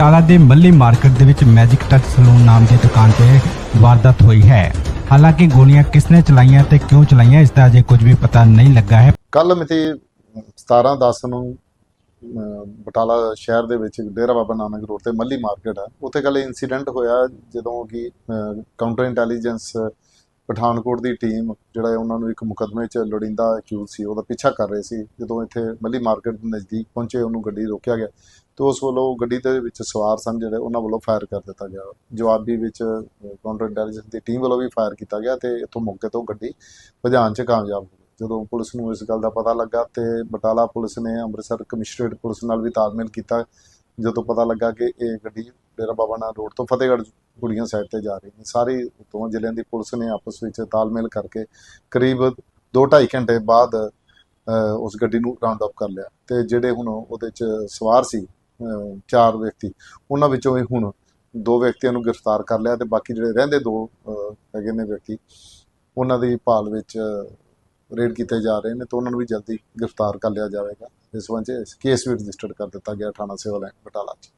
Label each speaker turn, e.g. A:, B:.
A: ਬਟਾਲਾ ਦੇ ਮੱਲੀ ਮਾਰਕੀਟ ਦੇ ਵਿੱਚ ਮੈਜਿਕ ਟੱਚ ਸਲੂਨ ਨਾਮ ਦੀ ਦੁਕਾਨ ਤੇ ਵਾਰਦਾਤ ਹੋਈ ਹੈ। ਹਾਲਾਂਕਿ ਗੋਲੀਆਂ ਕਿਸਨੇ ਚਲਾਈਆਂ ਤੇ ਕਿਉਂ ਚਲਾਈਆਂ, ਇਸ ਦਾ ਅਜੇ ਕੁਝ ਵੀ ਪਤਾ ਨਹੀਂ ਲੱਗਾ ਹੈ।
B: ਕੱਲ ਮਿਤੀ 17/10 ਨੂੰ ਬਟਾਲਾ ਸ਼ਹਿਰ ਦੇ ਵਿੱਚ ਡੇਰਾ ਬਾਬਾ ਨਾਨਕ ਰੋਡ ਤੇ ਮੱਲੀ ਮਾਰਕੀਟ ਹੈ। ਉੱਥੇ ਕੱਲ ਇਨਸੀਡੈਂਟ ਹੋਇਆ, ਜਦੋਂ ਕਿ ਕਾਊਂਟਰ ਇੰਟੈਲੀਜੈਂਸ ਪਠਾਨਕੋਟ ਦੀ ਟੀਮ ਜਿਹੜਾ ਉਹਨਾਂ ਨੂੰ ਇੱਕ ਮੁਕਦਮੇ 'ਚ ਲੋੜੀਂਦਾ ਅਕਿਊਜ਼ ਸੀ, ਉਹਦਾ ਪਿੱਛਾ ਕਰ ਰਹੇ ਸੀ। ਜਦੋਂ ਇੱਥੇ ਮੱਲੀ ਮਾਰਕੀਟ ਦੇ ਨਜ਼ਦੀਕ ਪਹੁੰਚੇ, ਉਹਨੂੰ ਗੱਡੀ ਰੋਕਿਆ ਗਿਆ। ਤੇ ਉਸ ਵੱਲੋਂ ਗੱਡੀ ਦੇ ਵਿੱਚ ਸਵਾਰ ਸਨ ਜਿਹੜੇ, ਉਹਨਾਂ ਵੱਲੋਂ ਫਾਇਰ ਕਰ ਦਿੱਤਾ ਗਿਆ। ਜਵਾਬੀ ਵਿੱਚ ਕਾਊਂਟਰ ਇੰਟੈਲੀਜੈਂਸ ਦੀ ਟੀਮ ਵੱਲੋਂ ਵੀ ਫਾਇਰ ਕੀਤਾ ਗਿਆ ਤੇ ਇੱਥੋਂ ਮੌਕੇ ਤੋਂ ਗੱਡੀ ਭਜਾਉਣ 'ਚ ਕਾਮਯਾਬ ਹੋਈ ਜਦੋਂ ਪੁਲਿਸ ਨੂੰ ਇਸ ਗੱਲ ਦਾ ਪਤਾ ਲੱਗਾ ਤੇ ਬਟਾਲਾ ਪੁਲਿਸ ਨੇ ਅੰਮ੍ਰਿਤਸਰ ਕਮਿਸ਼ਨਰੇਟ ਪੁਲਿਸ ਨਾਲ ਵੀ ਤਾਲਮੇਲ ਕੀਤਾ, ਜਦੋਂ ਪਤਾ ਲੱਗਾ ਕਿ ਇਹ ਗੱਡੀ ਡੇਰਾ ਬਾਬਾ ਨਾਨਕ ਰੋਡ ਤੋਂ ਫਤਿਹਗੜ੍ਹ ਕੁੜੀਆਂ ਸਾਈਡ ਤੇ ਜਾ ਰਹੀ ਨੇ। ਸਾਰੇ ਦੋਵਾਂ ਜ਼ਿਲ੍ਹਿਆਂ ਦੀ ਪੁਲਿਸ ਨੇ ਆਪਸ ਵਿੱਚ ਤਾਲਮੇਲ ਕਰਕੇ ਕਰੀਬ 2.5 ਘੰਟੇ ਬਾਅਦ ਉਸ ਗੱਡੀ ਨੂੰ ਰਾਉਂਡ ਅਪ ਕਰ ਲਿਆ। ਤੇ ਜਿਹੜੇ ਹੁਣ ਉਹਦੇ ਚ ਸਵਾਰ ਸੀ ਚਾਰ ਵਿਅਕਤੀ, ਉਹਨਾਂ ਵਿੱਚੋਂ ਵੀ ਹੁਣ ਦੋ ਵਿਅਕਤੀਆਂ ਨੂੰ ਗ੍ਰਿਫਤਾਰ ਕਰ ਲਿਆ ਤੇ ਬਾਕੀ ਜਿਹੜੇ ਰਹਿੰਦੇ ਦੋ ਹੈਗੇ ਨੇ ਵਿਅਕਤੀ, ਉਹਨਾਂ ਦੀ ਭਾਲ ਵਿੱਚ ਰੇਡ ਕੀਤੇ ਜਾ ਰਹੇ ਨੇ ਤੇ ਉਹਨਾਂ ਨੂੰ ਵੀ ਜਲਦੀ ਗ੍ਰਿਫਤਾਰ ਕਰ ਲਿਆ ਜਾਵੇਗਾ। ਇਸ ਵਜ੍ਹਾ ਕੇਸ ਵੀ ਰਜਿਸਟਰਡ ਕਰ ਦਿੱਤਾ ਗਿਆ ਥਾਣਾ ਸਿਵਲ ਐਂਡ ਬਟਾਲਾ 'ਚ।